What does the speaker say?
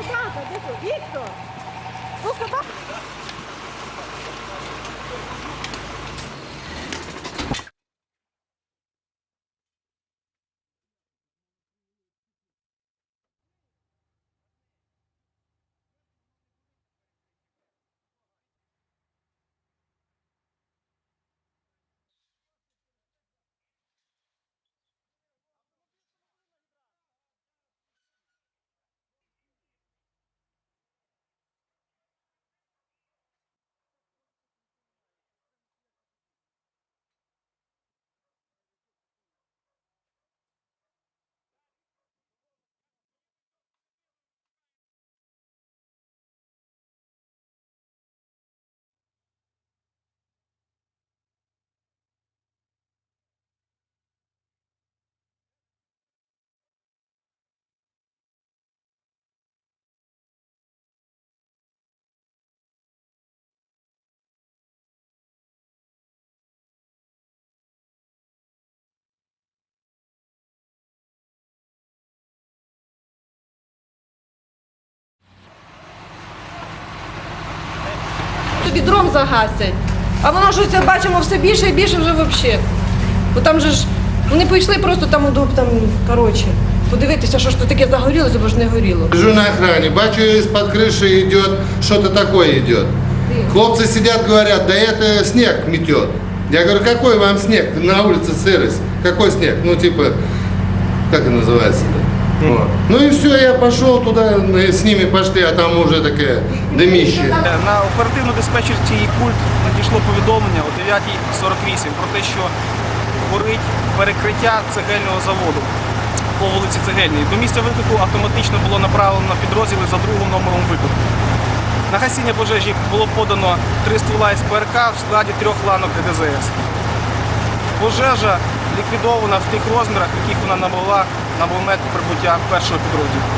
Obrigada, Vitor. Victor. Obrigada. тобі дрон загасять. А воно ж це бачимо все більше і більше вже взагалі. Бо там же ж вони пішли просто там, удоб- там коротше, подивитися, що ж тут таке загорілося, бо ж не горіло. Лежу на охране, бачу, из-под крыши идет, что-то такое идет. Хлопцы сидят, говорят, да это снег метет. Я говорю, какой вам снег? На улице сырость. Какой снег? Ну, типа, как это называется-то? Вот. Ну и все, я пошел туда, мы с ними пошли, а там уже такая дымище. На оперативну диспетчерці пульт надійшло повідомлення о 9.48 про те, що горить перекриття цегельного заводу по вулиці Цегельній. До місця виклику автоматично було направлено підрозділи за другим номером виклику. На гасіння пожежі було подано три ствола із ПРК в складі трьох ланок ГДЗС. Пожежа ліквідована в тих розмірах, яких вона набула на момент прибуття першого підрозділу.